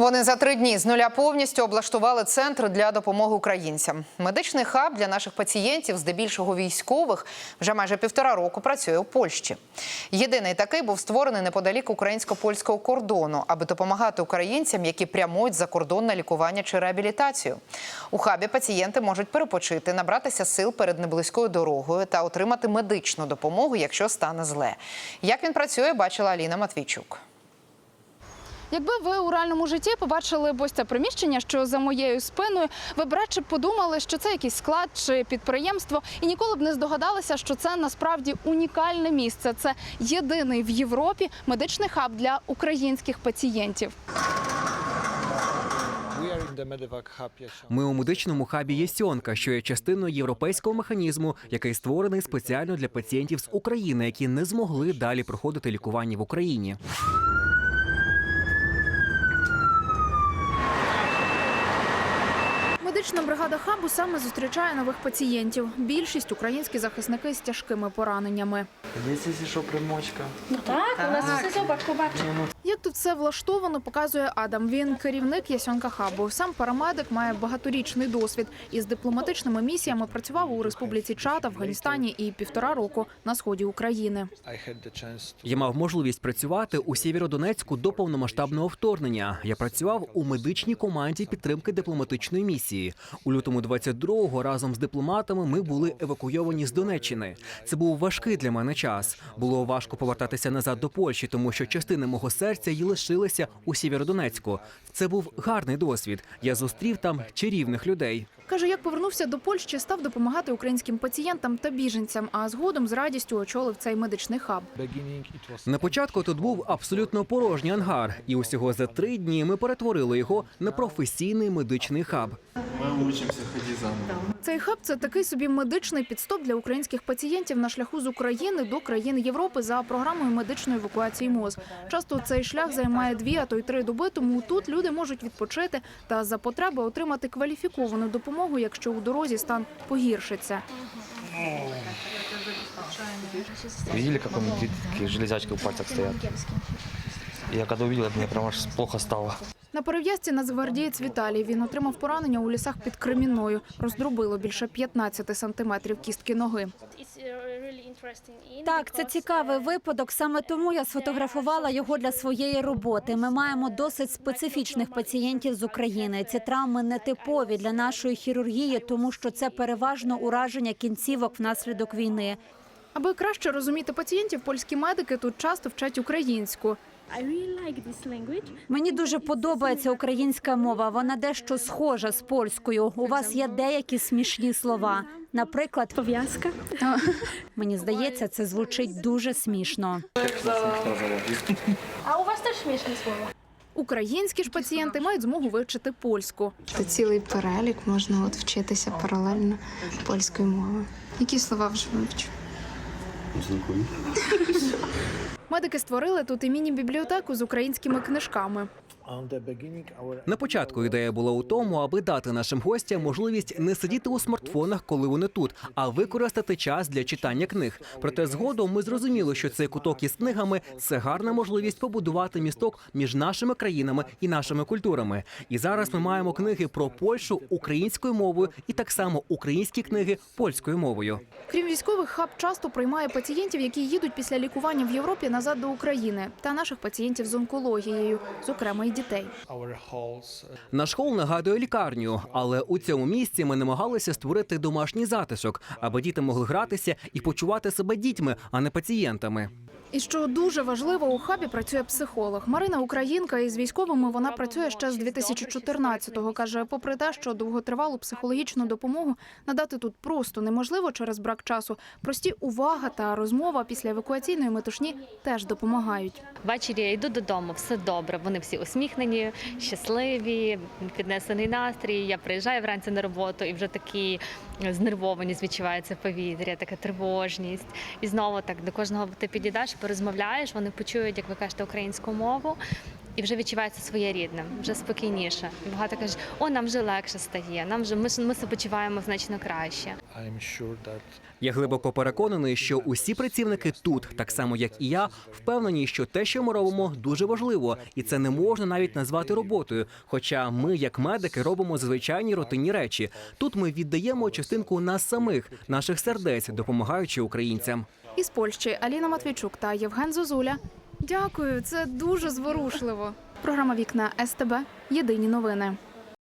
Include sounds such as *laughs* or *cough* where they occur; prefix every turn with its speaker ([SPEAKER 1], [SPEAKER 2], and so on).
[SPEAKER 1] Вони за три дні з нуля повністю облаштували центр для допомоги українцям. Медичний хаб для наших пацієнтів, здебільшого військових, вже майже півтора року працює у Польщі. Єдиний такий був створений неподалік українсько-польського кордону, аби допомагати українцям, які прямують за кордон на лікування чи реабілітацію. У хабі пацієнти можуть перепочити, набратися сил перед неблизькою дорогою та отримати медичну допомогу, якщо стане зле. Як він працює, бачила Аліна Матвійчук.
[SPEAKER 2] Якби ви у реальному житті побачили б ось це приміщення, що за моєю спиною, ви б радше подумали, що це якийсь склад чи підприємство, і ніколи б не здогадалися, що це насправді унікальне місце. Це єдиний в Європі медичний хаб для українських пацієнтів.
[SPEAKER 3] Ми у медичному хабі Єсьонка, що є частиною європейського механізму, який створений спеціально для пацієнтів з України, які не змогли далі проходити лікування в Україні.
[SPEAKER 2] Медична бригада хабу саме зустрічає нових пацієнтів. Більшість українські захисники з тяжкими пораненнями.
[SPEAKER 4] Якщо що примочка.
[SPEAKER 5] Так, у нас все зубачку бачу.
[SPEAKER 2] Як тут все влаштовано, показує Адам. Він керівник Ясьонка хабу. Сам парамедик має багаторічний досвід. Із дипломатичними місіями працював у Республіці Чад, Афганістані і півтора року на сході України.
[SPEAKER 3] Я мав можливість працювати у Сєвєродонецьку до повномасштабного вторгнення. Я працював у медичній команді підтримки дипломатичної місії. У лютому 22-го разом з дипломатами ми були евакуйовані з Донеччини. Це був важкий для мене час. Було важко повертатися назад до Польщі, тому що частини мого серця й лишилися у Сєвєродонецьку. Це був гарний досвід. Я зустрів там чарівних людей.
[SPEAKER 2] Каже, як повернувся до Польщі, став допомагати українським пацієнтам та біженцям, а згодом з радістю очолив цей медичний хаб.
[SPEAKER 3] На початку тут був абсолютно порожній ангар, і усього за три дні ми перетворили його на професійний медичний хаб.
[SPEAKER 6] Учимся ходить заново.
[SPEAKER 2] Цей хаб це такий собі медичний підстоп для українських пацієнтів на шляху з України до країн Європи за програмою медичної евакуації МОЗ. Часто цей шлях займає дві, а то й три доби. Тому тут люди можуть відпочити та за потреби отримати кваліфіковану допомогу, якщо у дорозі стан погіршиться.
[SPEAKER 7] Видели, как у меня такие железячки в пальцах стоят? Я когда увидел, это мне прям аж плохо стало.
[SPEAKER 2] На перев'язці нацгвардієць Віталій. Він отримав поранення у лісах під Кремінною. Роздробило більше 15 сантиметрів кістки ноги.
[SPEAKER 5] Так, це цікавий випадок. Саме тому я сфотографувала його для своєї роботи. Ми маємо досить специфічних пацієнтів з України. Ці травми не типові для нашої хірургії, тому що це переважно ураження кінцівок внаслідок війни.
[SPEAKER 2] Аби краще розуміти пацієнтів, польські медики тут часто вчать українську.
[SPEAKER 5] Мені дуже подобається українська мова. Вона дещо схожа з польською. У вас є деякі смішні слова. Наприклад, пов'язка. *laughs* Мені здається, це звучить дуже смішно.
[SPEAKER 8] А у вас теж смішні слова?
[SPEAKER 2] Українські ж пацієнти мають змогу вивчити польську.
[SPEAKER 9] Це цілий перелік, можна от вчитися паралельно польської мови. Які слова вже вивчу?
[SPEAKER 2] Медики створили тут і міні-бібліотеку з українськими книжками.
[SPEAKER 3] На початку ідея була у тому, аби дати нашим гостям можливість не сидіти у смартфонах, коли вони тут, а використати час для читання книг. Проте згодом ми зрозуміли, що цей куток із книгами це гарна можливість побудувати місток між нашими країнами і нашими культурами. І зараз ми маємо книги про Польщу українською мовою і так само українські книги польською мовою.
[SPEAKER 2] Крім військових, хаб часто приймає пацієнтів, які їдуть після лікування в Європі назад до України, та наших пацієнтів з онкологією, зокрема й дітей.
[SPEAKER 4] uh,
[SPEAKER 3] Наш хол нагадує лікарню, але у цьому місці ми намагалися створити домашній затишок, аби діти могли гратися і почувати себе дітьми, а не пацієнтами.
[SPEAKER 2] І що дуже важливо, у хабі працює психолог. Марина Українка із військовими вона працює ще з 2014-го. Каже, попри те, що довготривалу психологічну допомогу надати тут просто неможливо через брак часу. Прості увага та розмова після евакуаційної метушні теж допомагають.
[SPEAKER 10] Ввечері я йду додому, все добре. Вони всі усміхнені, щасливі, піднесений настрій. Я приїжджаю вранці на роботу і вже такі знервованість відчувається в повітрі, така тривожність. І знову так до кожного ти підійдеш, порозмовляєш, вони почують, як ви кажете, українську мову. І вже відчувається своєрідним, вже спокійніше. Багато кажуть, о, нам вже легше стає, нам вже ми, ми себе почуваємо значно краще.
[SPEAKER 3] Я глибоко переконаний, що усі працівники тут, так само як і я, впевнені, що те, що ми робимо, дуже важливо, і це не можна навіть назвати роботою. Хоча ми, як медики, робимо звичайні рутинні речі. Тут ми віддаємо частинку нас самих, наших сердець, допомагаючи українцям.
[SPEAKER 2] Із Польщі Аліна Матвійчук та Євген Зозуля. Дякую, це дуже зворушливо. Програма Вікна СТБ. Єдині новини.